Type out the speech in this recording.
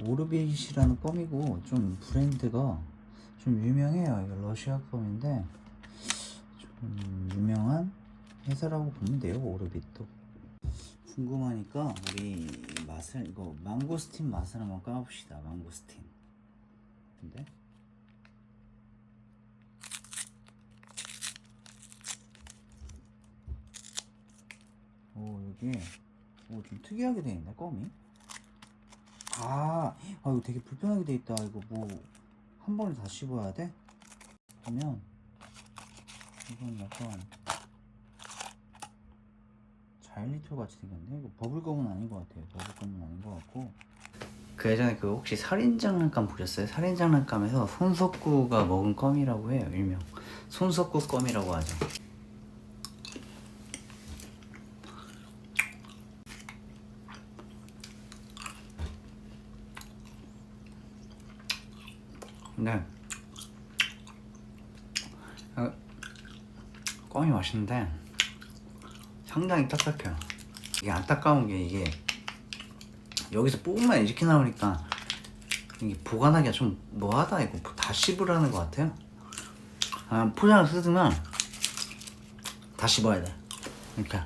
오르빗이라는 껌이고 좀 브랜드가 좀 유명해요. 이거 러시아 껌인데 좀 유명한 회사라고 보면 돼요. 오르빗도. 궁금하니까 우리 맛을 이거 망고스틴 맛을 한번 까봅시다. 망고스틴. 근데 오 여기 오 좀 특이하게 돼 있네 껌이. 아, 아 이거 되게 불편하게 돼 있다. 이거 뭐 한 번에 다 씹어야 돼? 그러면 이건 약간 자일리톨 같이 생겼네. 이거 버블껌은 아닌 것 같아요. 버블껌은 아닌 것 같고. 그 예전에 그 혹시 살인장난감 보셨어요? 살인장난감에서 손석구가 먹은 껌이라고 해요. 일명 손석구 껌이라고 하죠. 근데 어, 껌이 맛있는데 상당히 딱딱해요. 이게 안타까운 게 이게 여기서 뽑으면 이렇게 나오니까 이게 보관하기가 좀 뭐하다 이거 다 씹으라는 것 같아요. 아, 포장을 뜯으면 다 씹어야 돼. 이렇게